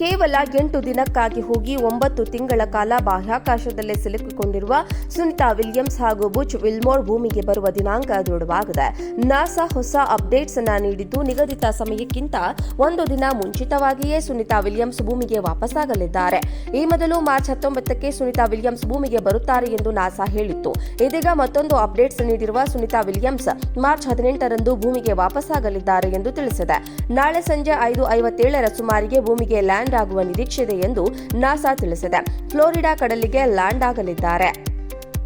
ಕೇವಲ ಎಂಟು ದಿನಕ್ಕಾಗಿ ಹೋಗಿ ಒಂಬತ್ತು ತಿಂಗಳ ಕಾಲ ಬಾಹ್ಯಾಕಾಶದಲ್ಲೇ ಸಿಲುಕಿಕೊಂಡಿರುವ ಸುನಿತಾ ವಿಲಿಯಮ್ಸ್ ಹಾಗೂ ಬುಚ್ ವಿಲ್ಮೋರ್ ಭೂಮಿಗೆ ಬರುವ ದಿನಾಂಕ ದೃಢವಾಗಿದೆ. ನಾಸಾ ಹೊಸ ಅಪ್ಡೇಟ್ಸ್ ಅನ್ನ ನೀಡಿದ್ದು ನಿಗದಿತ ಸಮಯಕ್ಕಿಂತ ಒಂದು ದಿನ ಮುಂಚಿತವಾಗಿಯೇ ಸುನಿತಾ ವಿಲಿಯಮ್ಸ್ ಭೂಮಿಗೆ ವಾಪಸ್ಸಾಗಲಿದ್ದಾರೆ. ಈ ಮೊದಲು ಮಾರ್ಚ್ ಹತ್ತೊಂಬತ್ತಕ್ಕೆ ಸುನಿತಾ ವಿಲಿಯಮ್ಸ್ ಭೂಮಿಗೆ ಬರುತ್ತಾರೆ ಎಂದು ನಾಸಾ ಹೇಳಿತ್ತು. ಇದೀಗ ಮತ್ತೊಂದು ಅಪ್ಡೇಟ್ಸ್ ನೀಡಿರುವ ಸುನಿತಾ ವಿಲಿಯಮ್ಸ್ ಮಾರ್ಚ್ ಹದಿನೆಂಟರಂದು ಭೂಮಿಗೆ ವಾಪಸ್ಸಾಗಲಿದ್ದಾರೆ ಎಂದು ತಿಳಿಸಿದೆ. ನಾಳೆ ಸಂಜೆ ಐದು ಐವತ್ತೇಳರ ಸುಮಾರಿಗೆ ಭೂಮಿಗೆ ಲ್ಯಾಂಡ್ ಆಗುವ ನಿರೀಕ್ಷೆ ಇದೆ ಎಂದು ನಾಸಾ ತಿಳಿಸಿದೆ. ಫ್ಲೋರಿಡಾ ಕಡಲಿಗೆ ಲ್ಯಾಂಡ್ ಆಗಲಿದ್ದಾರೆ.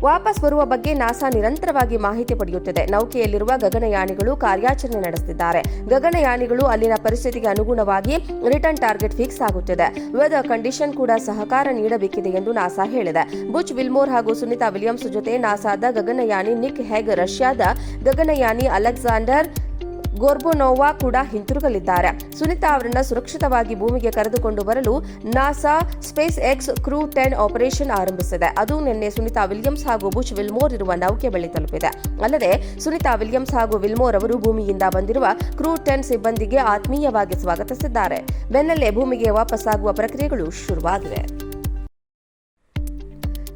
ವಾಪಸ್ ಬರುವ ಬಗ್ಗೆ ನಾಸಾ ನಿರಂತರವಾಗಿ ಮಾಹಿತಿ ಪಡೆಯುತ್ತಿದೆ. ನೌಕೆಯಲ್ಲಿರುವ ಗಗನಯಾನಿಗಳು ಕಾರ್ಯಾಚರಣೆ ನಡೆಸುತ್ತಿದ್ದಾರೆ. ಗಗನಯಾನಿಗಳು ಅಲ್ಲಿನ ಪರಿಸ್ಥಿತಿಗೆ ಅನುಗುಣವಾಗಿ ರಿಟರ್ನ್ ಟಾರ್ಗೆಟ್ ಫಿಕ್ಸ್ ಆಗುತ್ತಿದೆ. ವೆದರ್ ಕಂಡೀಷನ್ ಕೂಡ ಸಹಕಾರ ನೀಡಬೇಕಿದೆ ಎಂದು ನಾಸಾ ಹೇಳಿದೆ. ಬುಚ್ ವಿಲ್ಮೋರ್ ಹಾಗೂ ಸುನಿತಾ ವಿಲಿಯಮ್ಸ್ ಜೊತೆ ನಾಸಾದ ಗಗನಯಾನಿ ನಿಕ್ ಹೆಗ್ ರಷ್ಯಾದ ಗಗನಯಾನಿ ಅಲೆಕ್ಸಾಂಡರ್ ಗೋರ್ಬೊನೋವಾ ಕೂಡ ಹಿಂತಿರುಗಲಿದ್ದಾರೆ. ಸುನಿತಾ ಅವರನ್ನು ಸುರಕ್ಷಿತವಾಗಿ ಭೂಮಿಗೆ ಕರೆದುಕೊಂಡು ಬರಲು NASA SpaceX crew ten operation ಆರಂಭಿಸಿದೆ. ಅದು ನಿನ್ನೆ ಸುನಿತಾ ವಿಲಿಯಮ್ಸ್ ಹಾಗೂ ಬುಷ್ ವಿಲ್ಮೋರ್ ಇರುವ ನೌಕೆ ಬಳಿ ತಲುಪಿದೆ. ಅಲ್ಲದೆ ಸುನಿತಾ ವಿಲಿಯಮ್ಸ್ ಹಾಗೂ ವಿಲ್ಮೋರ್ ಅವರು ಭೂಮಿಯಿಂದ ಬಂದಿರುವ ಕ್ರೂ ಟೆನ್ ಸಿಬ್ಬಂದಿಗೆ ಆತ್ಮೀಯವಾಗಿ ಸ್ವಾಗತಿಸಿದ್ದಾರೆ. ಬೆನ್ನಲ್ಲೇ ಭೂಮಿಗೆ ವಾಪಸ್ಸಾಗುವ ಪ್ರಕ್ರಿಯೆಗಳು ಶುರುವಾಗಿವೆ.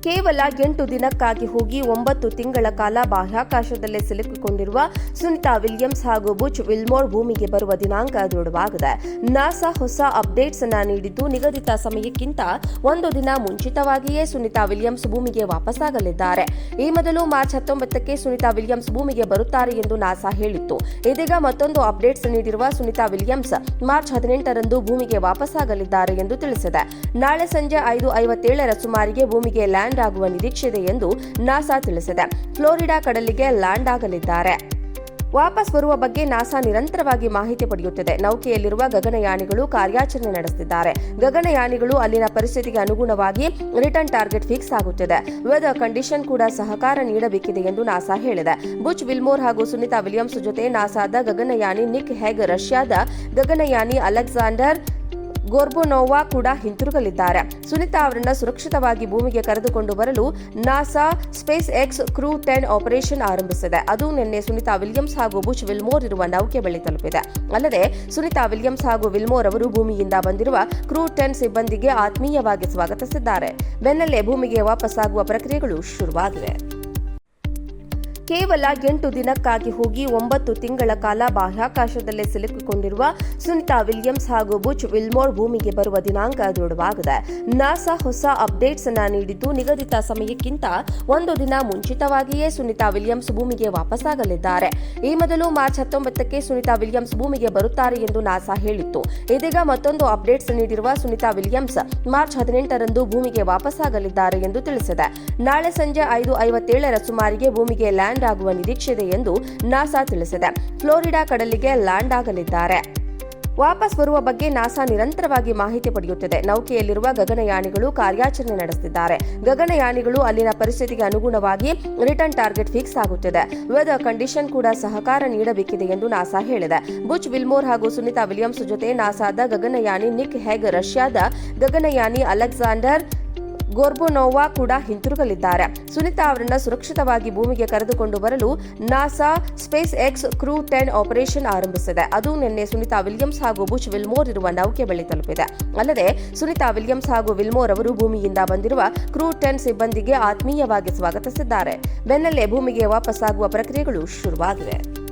ಕೇವಲ ಎಂಟು ದಿನಕ್ಕಾಗಿ ಹೋಗಿ ಒಂಬತ್ತು ತಿಂಗಳ ಕಾಲ ಬಾಹ್ಯಾಕಾಶದಲ್ಲೇ ಸಿಲುಕಿಕೊಂಡಿರುವ ಸುನಿತಾ ವಿಲಿಯಮ್ಸ್ ಹಾಗೂ ಬುಚ್ ವಿಲ್ಮೋರ್ ಭೂಮಿಗೆ ಬರುವ ದಿನಾಂಕ ದೃಢವಾಗಿದೆ. ನಾಸಾ ಹೊಸ ಅಪ್ಡೇಟ್ಸ್ ಅನ್ನ ನೀಡಿದ್ದು ನಿಗದಿತ ಸಮಯಕ್ಕಿಂತ ಒಂದು ದಿನ ಮುಂಚಿತವಾಗಿಯೇ ಸುನಿತಾ ವಿಲಿಯಮ್ಸ್ ಭೂಮಿಗೆ ವಾಪಸ್ಸಾಗಲಿದ್ದಾರೆ ಈ ಮೊದಲು ಮಾರ್ಚ್ ಹತ್ತೊಂಬತ್ತಕ್ಕೆ ಸುನಿತಾ ವಿಲಿಯಮ್ಸ್ ಭೂಮಿಗೆ ಬರುತ್ತಾರೆ ಎಂದು ನಾಸಾ ಹೇಳಿತ್ತು. ಇದೀಗ ಮತ್ತೊಂದು ಅಪ್ಡೇಟ್ಸ್ ನೀಡಿರುವ ಸುನಿತಾ ವಿಲಿಯಮ್ಸ್ ಮಾರ್ಚ್ ಹದಿನೆಂಟರಂದು ಭೂಮಿಗೆ ವಾಪಸ್ಸಾಗಲಿದ್ದಾರೆ ಎಂದು ತಿಳಿಸಿದೆ. ನಾಳೆ ಸಂಜೆ ಐದು ಐವತ್ತೇಳರ ಸುಮಾರಿಗೆ ಭೂಮಿಗೆ ಲ್ಯಾಂಡ್ ಆಗುವ ನಿರೀಕ್ಷೆ ಇದೆ ಎಂದು ನಾಸಾ ತಿಳಿಸಿದೆ. ಫ್ಲೋರಿಡಾ ಕಡಲಿಗೆ ಲ್ಯಾಂಡ್ ಆಗಲಿದ್ದಾರೆ ವಾಪಸ್ ಬರುವ ಬಗ್ಗೆ ನಾಸಾ ನಿರಂತರವಾಗಿ ಮಾಹಿತಿ ಪಡೆಯುತ್ತಿದೆ. ನೌಕೆಯಲ್ಲಿರುವ ಗಗನಯಾನಿಗಳು ಕಾರ್ಯಾಚರಣೆ ನಡೆಸುತ್ತಿದ್ದಾರೆ. ಗಗನಯಾನಿಗಳು ಅಲ್ಲಿನ ಪರಿಸ್ಥಿತಿಗೆ ಅನುಗುಣವಾಗಿ ರಿಟರ್ನ್ ಟಾರ್ಗೆಟ್ ಫಿಕ್ಸ್ ಆಗುತ್ತಿದೆ. ವೆದರ್ ಕಂಡೀಷನ್ ಕೂಡ ಸಹಕಾರ ನೀಡಬೇಕಿದೆ ಎಂದು ನಾಸಾ ಹೇಳಿದೆ. ಬುಚ್ ವಿಲ್ಮೋರ್ ಹಾಗೂ ಸುನಿತಾ ವಿಲಿಯಮ್ಸ್ ಜೊತೆ ನಾಸಾದ ಗಗನಯಾನಿ ನಿಕ್ ಹೆಗ್ ರಷ್ಯಾದ ಗಗನಯಾನಿ ಅಲೆಕ್ಸಾಂಡರ್ ಗೋರ್ಬೊನೋವಾ ಕೂಡ ಹಿಂತಿರುಗಲಿದ್ದಾರೆ. ಸುನಿತಾ ಅವರನ್ನ ಸುರಕ್ಷಿತವಾಗಿ ಭೂಮಿಗೆ ಕರೆದುಕೊಂಡು ಬರಲು NASA SpaceX crew ten operation ಆರಂಭಿಸಿದೆ. ಅದು ನಿನ್ನೆ ಸುನಿತಾ ವಿಲಿಯಮ್ಸ್ ಹಾಗೂ ಬುಷ್ ವಿಲ್ಮೋರ್ ಇರುವ ನೌಕೆ ಬಳಿ ತಲುಪಿದೆ. ಅಲ್ಲದೆ ಸುನಿತಾ ವಿಲಿಯಮ್ಸ್ ಹಾಗೂ ವಿಲ್ಮೋರ್ ಅವರು ಭೂಮಿಯಿಂದ ಬಂದಿರುವ ಕ್ರೂ ಟೆನ್ ಸಿಬ್ಬಂದಿಗೆ ಆತ್ಮೀಯವಾಗಿ ಸ್ವಾಗತಿಸಿದ್ದಾರೆ. ಬೆನ್ನಲ್ಲೇ ಭೂಮಿಗೆ ವಾಪಸ್ಸಾಗುವ ಪ್ರಕ್ರಿಯೆಗಳು ಶುರುವಾಗಿವೆ. ಕೇವಲ ಎಂಟು ದಿನಕ್ಕಾಗಿ ಹೋಗಿ ಒಂಬತ್ತು ತಿಂಗಳ ಕಾಲ ಬಾಹ್ಯಾಕಾಶದಲ್ಲೇ ಸಿಲುಕಿಕೊಂಡಿರುವ ಸುನಿತಾ ವಿಲಿಯಮ್ಸ್ ಹಾಗೂ ಬುಚ್ ವಿಲ್ಮೋರ್ ಭೂಮಿಗೆ ಬರುವ ದಿನಾಂಕ ದೃಢವಾಗಿದೆ. ನಾಸಾ ಹೊಸ ಅಪ್ಡೇಟ್ಸ್ ಅನ್ನ ನೀಡಿದ್ದು ನಿಗದಿತ ಸಮಯಕ್ಕಿಂತ ಒಂದು ದಿನ ಮುಂಚಿತವಾಗಿಯೇ ಸುನಿತಾ ವಿಲಿಯಮ್ಸ್ ಭೂಮಿಗೆ ವಾಪಸ್ಸಾಗಲಿದ್ದಾರೆ. ಈ ಮೊದಲು ಮಾರ್ಚ್ ಹತ್ತೊಂಬತ್ತಕ್ಕೆ ಸುನಿತಾ ವಿಲಿಯಮ್ಸ್ ಭೂಮಿಗೆ ಬರುತ್ತಾರೆ ಎಂದು ನಾಸಾ ಹೇಳಿತ್ತು. ಇದೀಗ ಮತ್ತೊಂದು ಅಪ್ಡೇಟ್ಸ್ ನೀಡಿರುವ ಸುನಿತಾ ವಿಲಿಯಮ್ಸ್ ಮಾರ್ಚ್ ಹದಿನೆಂಟರಂದು ಭೂಮಿಗೆ ವಾಪಸ್ಸಾಗಲಿದ್ದಾರೆ ಎಂದು ತಿಳಿಸಿದೆ. ನಾಳೆ ಸಂಜೆ ಐದು ಐವತ್ತೇಳರ ಸುಮಾರಿಗೆ ಭೂಮಿಗೆ ಲ್ಯಾಂಡ್ ಆಗುವ ನಿರೀಕ್ಷೆ ಇದೆ ಎಂದು ನಾಸಾ ತಿಳಿಸಿದೆ. ಫ್ಲೋರಿಡಾ ಕಡಲಿಗೆ ಲ್ಯಾಂಡ್ ಆಗಲಿದ್ದಾರೆ ವಾಪಸ್ ಬರುವ ಬಗ್ಗೆ ನಾಸಾ ನಿರಂತರವಾಗಿ ಮಾಹಿತಿ ಪಡೆಯುತ್ತಿದೆ. ನೌಕೆಯಲ್ಲಿರುವ ಗಗನಯಾನಿಗಳು ಕಾರ್ಯಾಚರಣೆ ನಡೆಸುತ್ತಿದ್ದಾರೆ. ಗಗನಯಾನಿಗಳು ಅಲ್ಲಿನ ಪರಿಸ್ಥಿತಿಗೆ ಅನುಗುಣವಾಗಿ ರಿಟರ್ನ್ ಟಾರ್ಗೆಟ್ ಫಿಕ್ಸ್ ಆಗುತ್ತಿದೆ. ವೆದರ್ ಕಂಡೀಷನ್ ಕೂಡ ಸಹಕಾರ ನೀಡಬೇಕಿದೆ ಎಂದು ನಾಸಾ ಹೇಳಿದೆ. ಬುಚ್ ವಿಲ್ಮೋರ್ ಹಾಗೂ ಸುನಿತಾ ವಿಲಿಯಮ್ಸ್ ಜೊತೆ ನಾಸಾದ ಗಗನಯಾನಿ ನಿಕ್ ಹೆಗ್ ರಷ್ಯಾದ ಗಗನಯಾನಿ ಅಲೆಕ್ಸಾಂಡರ್ ಗೋರ್ಬೊನೋವಾ ಕೂಡ ಹಿಂತಿರುಗಲಿದ್ದಾರೆ. ಸುನಿತಾ ಅವರನ್ನು ಸುರಕ್ಷಿತವಾಗಿ ಭೂಮಿಗೆ ಕರೆದುಕೊಂಡು ಬರಲು NASA SpaceX crew ten operation ಆರಂಭಿಸಿದೆ. ಅದು ನಿನ್ನೆ ಸುನಿತಾ ವಿಲಿಯಮ್ಸ್ ಹಾಗೂ ಬುಷ್ ವಿಲ್ಮೋರ್ ಇರುವ ನೌಕೆ ಬಳಿ ತಲುಪಿದೆ. ಅಲ್ಲದೆ ಸುನಿತಾ ವಿಲಿಯಮ್ಸ್ ಹಾಗೂ ವಿಲ್ಮೋರ್ ಅವರು ಭೂಮಿಯಿಂದ ಬಂದಿರುವ ಕ್ರೂ ಟೆನ್ ಸಿಬ್ಬಂದಿಗೆ ಆತ್ಮೀಯವಾಗಿ ಸ್ವಾಗತಿಸಿದ್ದಾರೆ. ಬೆನ್ನಲ್ಲೇ ಭೂಮಿಗೆ ವಾಪಸ್ಸಾಗುವ ಪ್ರಕ್ರಿಯೆಗಳು ಶುರುವಾಗಿವೆ.